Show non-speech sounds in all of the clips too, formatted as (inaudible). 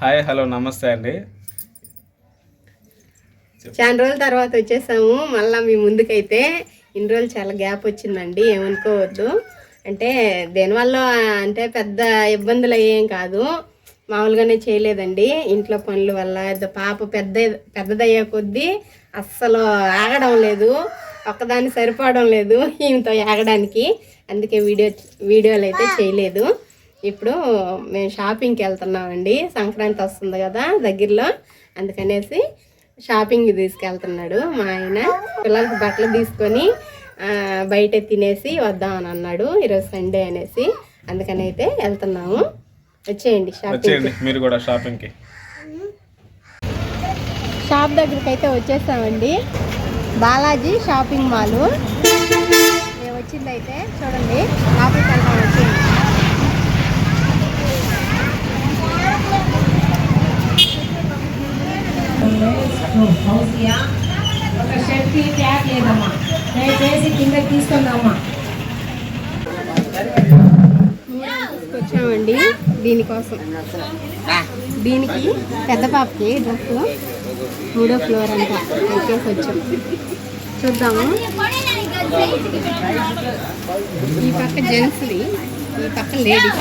Hi hello నమస్తే అండి. చాలా రోజుల తర్వాత వచ్చేసాము. మళ్ళీ మీ ముందుకైతే ఇన్ని రోజులు చాలా గ్యాప్ వచ్చిందండి. ఏమనుకోవద్దు. అంటే దేనివల్ల అంటే పెద్ద ఇబ్బందులు అయ్యేం కాదు. మామూలుగానే చేయలేదండి. ఇంట్లో పనుల వల్ల పాప పెద్ద పెద్దదయ్యే కొద్దీ అస్సలు ఆగడం లేదు. ఒక్కదాన్ని సరిపోవడం లేదు. ఈమెతో ఆగడానికి. అందుకే వీడియో వీడియోలు అయితే చేయలేదు. ఇప్పుడు మేము షాపింగ్కి వెళ్తున్నామండి. సంక్రాంతి వస్తుంది కదా దగ్గరలో. అందుకనేసి షాపింగ్ తీసుకెళ్తున్నాడు మా ఆయన. పిల్లలకి బట్టలు తీసుకొని బయట తినేసి వద్దామని అన్నాడు. ఈరోజు సండే అనేసి. అందుకని అయితే వెళ్తున్నాము. వచ్చేయండి షాపింగ్ మీరు కూడా షాపింగ్కి షాప్ దగ్గరికి అయితే వచ్చేసామండి. బాలాజీ షాపింగ్ మాల్ మేము వచ్చిందైతే చూడండి. లోపలికి వెళ్దాం వచ్చేయండి. హౌసియా ఒక షర్టీ ట్యాగ్ లేదమ్మా దయచేసి కింద తీసుకుందామా వచ్చామండి. దీనికోసం. దీనికి పెద్ద పాపకి డ్రెస్ మూడో ఫ్లోర్ అంట. ఎక్కేసి వచ్చాం. చూద్దాము. ఈ పక్క జెంట్స్ది ఈ పక్క లేడీస్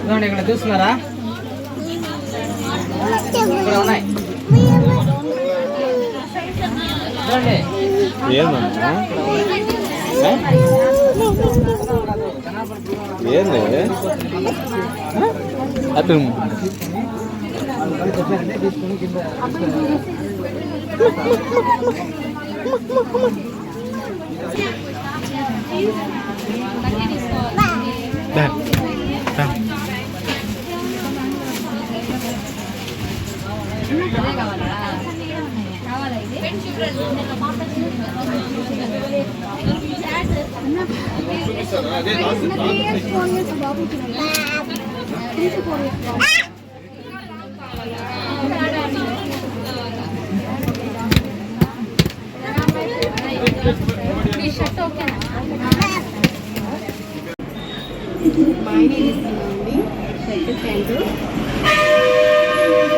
ఇదిగోండి ఇక్కడ చూస్తున్నారా ఇక్కడ ఉన్నాయి చూడండి ఏందమ్మా ఏంది? అటు దా, దా. మా ఆయన తీసుకున్నామండి షర్ట్ ప్యాంటు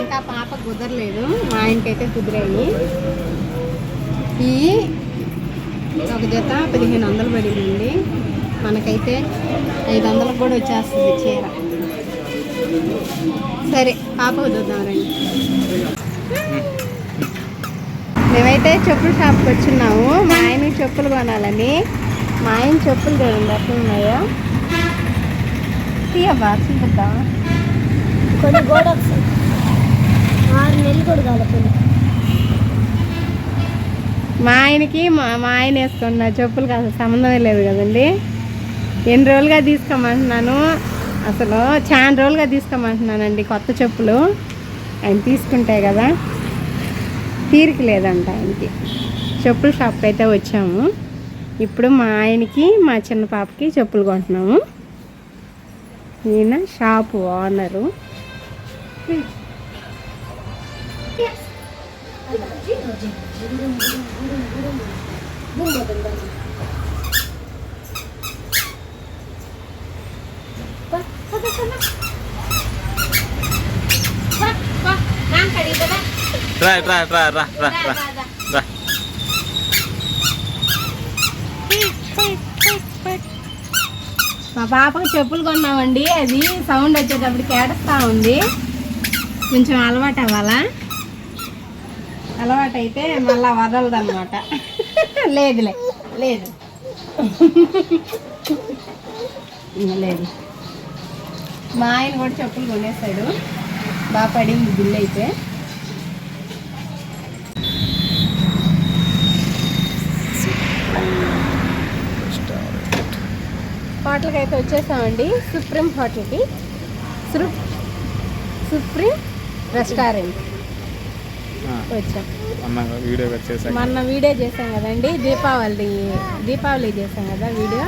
ఇంకా పాప కుదరలేదు మా ఆయనకైతే కుదిరాయి. ఈ ఒక జత పదిహేను వందలు పడిందండి. మనకైతే ఐదు వందలకు కూడా వచ్చేస్తుంది చీర. సరే పాపకు చూద్దాం రండి మేమైతే చెప్పుల షాప్కి వచ్చిన్నాము. మా ఆయనకి చెప్పులు కొనాలని. మా ఆయన చెప్పులు చూడండి ఎట్లా ఉన్నాయో. తీయబ్బా చూపిద్దాం కొన్ని గోడక్స్. ఆరు నెలలు కూడా కొన్ని. మా ఆయనకి మా మా ఆయన వేసుకున్న చెప్పులకి అసలు సంబంధమే లేదు కదండి. ఎన్ని రోజులుగా తీసుకోమంటున్నాను? అసలు చాలా రోజులుగా తీసుకోమంటున్నానండి కొత్త చెప్పులు. ఆయన తీసుకుంటే కదా? తీరిక లేదంట ఆయనకి. చెప్పుల షాప్కి అయితే వచ్చాము. ఇప్పుడు మా ఆయనకి మా చిన్న పాపకి చెప్పులు కొంటున్నాము. ఈయన షాపు ఓనరు. రా రా రా రా రా రా. రా మా పాపకి చెప్పులు కొన్నామండి. అది సౌండ్ వచ్చేటప్పుడు ఏడుస్తూ ఉంది. కొంచెం అలవాటు అవ్వాలా? అలవాటు అయితే మళ్ళా వదలదు అనమాట లేదులే లేదు. (laughs) లేదు. మా ఆయన కూడా చెప్పులు కొనేసాడు. బాగా పడింది బిల్ అయితే. హోటల్కి అయితే వచ్చేసామండి. సుప్రీం హోటల్కి. Supreme restaurant. వచ్చాం. మొన్న వీడియో చేసాం కదండి. దీపావళి దీపావళి చేసాం కదా వీడియో.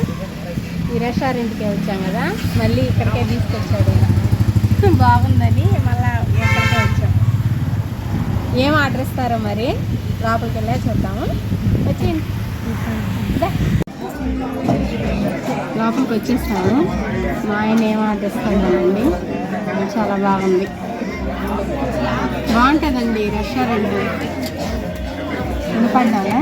ఈ రెస్టారెంట్కే వచ్చాం కదా. మళ్ళీ ఇక్కడికే తీసుకొచ్చాడు. బాగుందని మళ్ళీ ఇక్కడికే వచ్చాం. ఏం ఆర్డర్ ఇస్తారో మరి? లోపలికి వెళ్ళే చూద్దాము. వచ్చి లోపలికి వచ్చేసాము. మా ఆయన ఏం ఆర్డర్ ఇస్తున్నానండి చాలా బాగుంది. బాగుంటుందండి రెస్టారెంట్ వినపడ్డాలా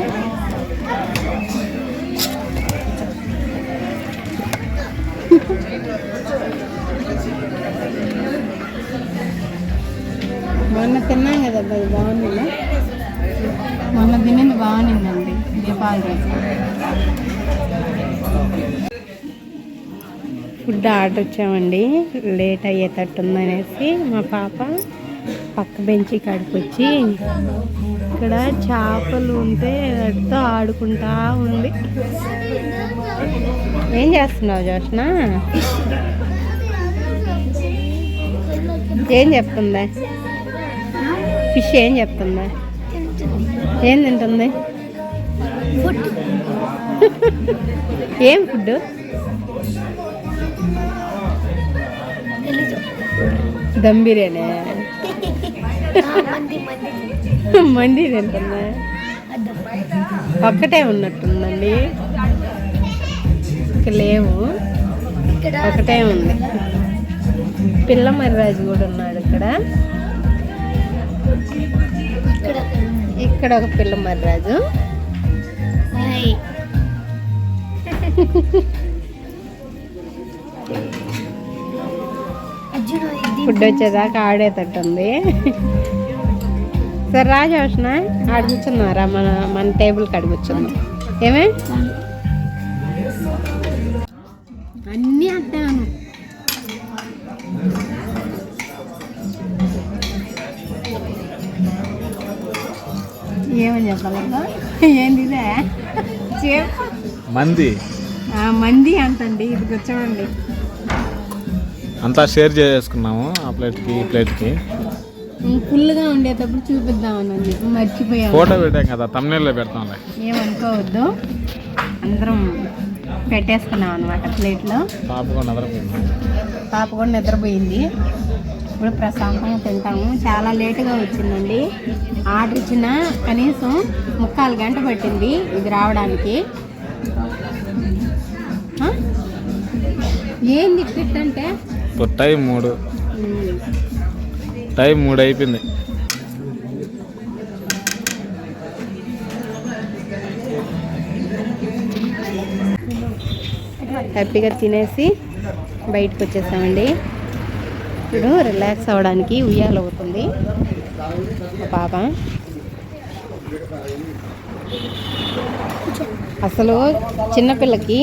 మొన్న తిన్నాం కదా అది బాగుంది? మొన్న తిన్నది బాగుండిందండి దీపావళి రోజు. ఫుడ్ ఆర్డర్ ఇచ్చామండి లేట్ అయ్యేటట్టు ఉందనేసి మా పాప పక్క బెంచి కాడికి వచ్చి ఇక్కడ చేపలు ఉంటే వాటితో ఆడుకుంటా ఉంది. ఏం చేస్తున్నావు జోష్ణ ఏం చెప్తుందా? ఫిష్ ఏం చెప్తుందా? ఏం తింటుంది? ఏం ఫుడ్ దమ్ బిర్యానీ. మంది తింటుందా. ఒక్కటే ఉన్నట్టుందండి. ఇక లేవు. ఒకటే ఉంది. పిల్ల మర్రాజు కూడా ఉన్నాడు ఇక్కడ. ఇక్కడ ఒక పిల్ల మర్రాజు. ఫుడ్ వచ్చేదాకా ఆడేటట్టుంది. సరే రాజు అవసన ఆడ కూర్చున్నారా? మన మన టేబుల్ కాడ ఏమే? ఏంది ఇదే? చెప్పు. మంది. ఆ, మంది అంటండి ఇది కూర్చోండి అంతా షేర్ చేసుకున్నాము ఆ ప్లేట్కి ఈ ప్లేట్కి. ఫుల్గా ఉండేటప్పుడు చూపిద్దామని చెప్పి మర్చిపోయాము ఫోటో పెట్టాం కదా తమ్నేల్లో పెడతాంలే ఏమనుకోవద్దు. అందరం పెట్టేసుకున్నాం అనమాట ప్లేట్లో. పాప కూడా నిద్రపోయింది. పాప కూడా నిద్రపోయింది. ఇప్పుడు ప్రశాంతంగా తింటాము. చాలా లేటుగా వచ్చిందండి. ఆర్డర్ ఇచ్చిన కనీసం ముక్కాలు గంట పట్టింది ఇది రావడానికి? ఏంది ఫిట్ అంటే? టైం మూడు. టైం మూడు అయిపోయింది. హ్యాపీగా తినేసి బయటకు వచ్చేసామండి. ఇప్పుడు రిలాక్స్ అవ్వడానికి ఉయ్యాలు అవుతుంది పాప. అసలు చిన్నపిల్లకి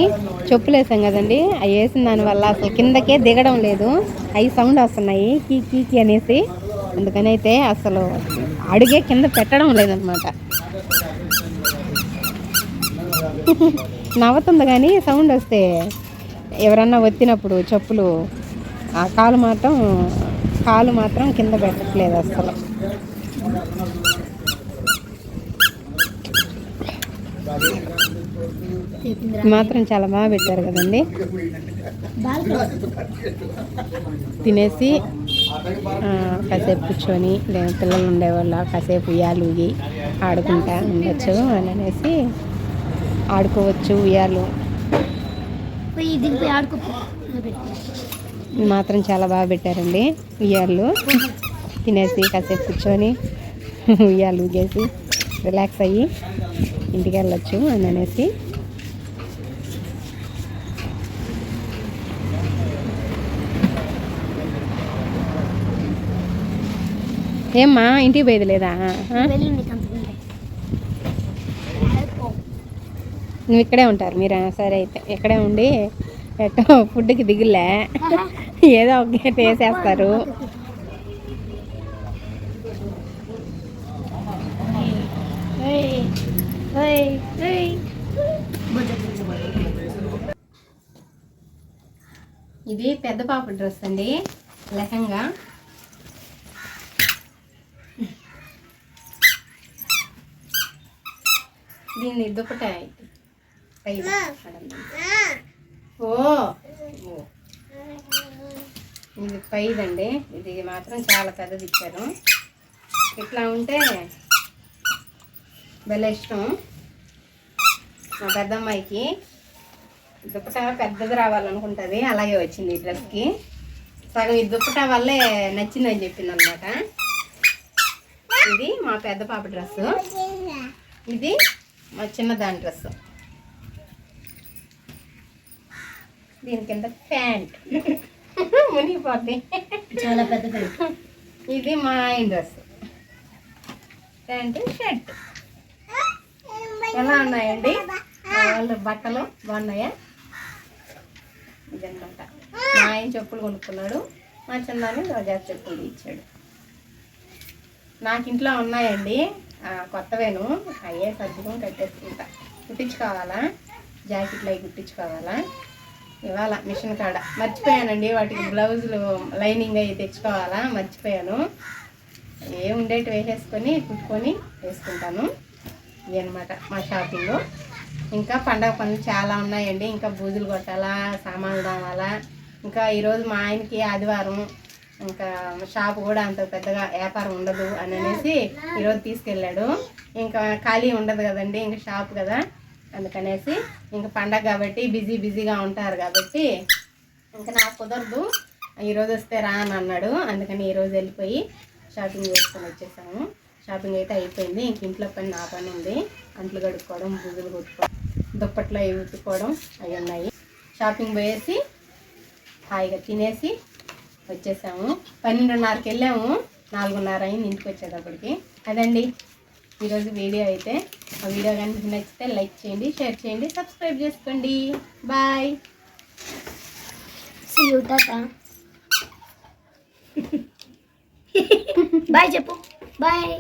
చెప్పులు వేసాం కదండి. అవి వేసిన దానివల్ల అసలు కిందకే దిగడం లేదు. అవి సౌండ్ వస్తున్నాయి. కీ కీకి అనేసి. అందుకని అయితే అసలు అడుగే కింద పెట్టడం లేదనమాట. నవ్వుతుంది కానీ సౌండ్ వస్తే ఎవరన్నా వచ్చినప్పుడు చెప్పులు ఆ కాలు మాత్రం కాలు మాత్రం కింద పెట్టట్లేదు అసలు మాత్రం చాలా బాగా పెట్టారు కదండి. తినేసి కాసేపు కూర్చొని లేదా పిల్లలు ఉండేవాళ్ళ కాసేపు ఉయ్యాలు ఊగి ఆడుకుంటా ఉండొచ్చు అని అనేసి ఆడుకోవచ్చు ఉయ్యాలు. పోయి మాత్రం చాలా బాగా పెట్టారండి ఉయ్యాలు తినేసి కాసేపు కూర్చొని ఉయ్యాలు ఊగేసి రిలాక్స్ అయ్యి ఇంటికి వెళ్ళొచ్చు అని అనేసి. ఏమ్మా ఇంటికి పోయేది లేదా? నువ్వు ఇక్కడే ఉంటారు మీరు? సరే అయితే ఇక్కడే ఉండి ఎట్టో ఫుడ్కి దిగులే. ఏదో ఒక వేసేస్తారు ఇది పెద్ద పాప డ్రెస్ అండి. లెహంగా. దీన్ని దుప్పట పైన. ఓ. ఇది పైదండి. ఇది మాత్రం చాలా పెద్దది ఇచ్చారు ఇట్లా ఉంటే భలే ఇష్టం. మా పెద్దమ్మాయికి దుప్పట పెద్దది రావాలనుకుంటుంది. అలాగే వచ్చింది ఈ డ్రెస్కి. సగం ఈ దుప్పట వల్లే నచ్చిందని చెప్పింది అనమాట ఇది మా పెద్ద పాప డ్రెస్ ఇది మా చిన్నదాని డ్రెస్సు. దీని కింద ప్యాంట్. మునిగిపోద్ది. చాలా పెద్దది ఇది మా ఆయన డ్రెస్. Pant shirt. ఎలా ఉన్నాయండి? వాళ్ళ బట్టలు బాగున్నాయా? ఇదన్నమాట మా ఆయన చెప్పులు కొనుక్కున్నాడు. మా చిన్నాన్ని రోజా చెప్పులు ఇచ్చాడు నాకు ఇంట్లో ఉన్నాయండి. కొత్తవేను. అయ్యే సర్దుకొని కట్టేసుకుంటా. కుట్టించుకోవాలా? జాకెట్లు అవి కుట్టించుకోవాలా? ఇవాళ మిషన్ కాడ. మర్చిపోయానండి వాటికి బ్లౌజులు లైనింగ్ అవి తెచ్చుకోవాలా మర్చిపోయాను. ఏ ఉండేటి వేసేసుకొని కుట్టుకొని వేసుకుంటాను. ఇది అనమాట మా షాపింగ్. ఇంకా పండగ పనులు చాలా ఉన్నాయండి. ఇంకా బూజులు కొట్టాలా సామాన్లు దామాలా ఇంకా ఈరోజు మా ఆయనకి ఆదివారం ఇంకా షాప్ కూడా అంత పెద్దగా వ్యాపారం ఉండదు అని అనేసి ఈరోజు తీసుకెళ్ళాడు. ఇంకా ఖాళీ ఉండదు కదండి ఇంకా షాప్ కదా. అందుకనేసి ఇంకా పండగ కాబట్టి బిజీ బిజీగా ఉంటారు కాబట్టి ఇంకా నాకు కుదరదు. ఈరోజు వస్తే రా అని అన్నాడు. అందుకని ఈరోజు వెళ్ళిపోయి షాపింగ్ చేసుకొని వచ్చేసాము. షాపింగ్ అయితే అయిపోయింది. ఇంక ఇంట్లో పని నా పని ఉంది. అంట్లు కడుక్కోవడం బుజులు కొట్టుకోవడం దుప్పట్లు అవి ఉట్టుకోవడం అవి ఉన్నాయి. షాపింగ్ పోయేసి హాయిగా తినేసి వచ్చేసాము. పన్నెండున్నరకి వెళ్ళాము. నాలుగున్నర అయింది ఇంటికి వచ్చేటప్పటికి. అదండి. ఈరోజు వీడియో అయితే ఆ వీడియో కనుక నచ్చితే లైక్ చేయండి షేర్ చేయండి సబ్స్క్రైబ్ చేసుకోండి. బాయ్. బాయ్ (laughs) చెప్పు. బాయ్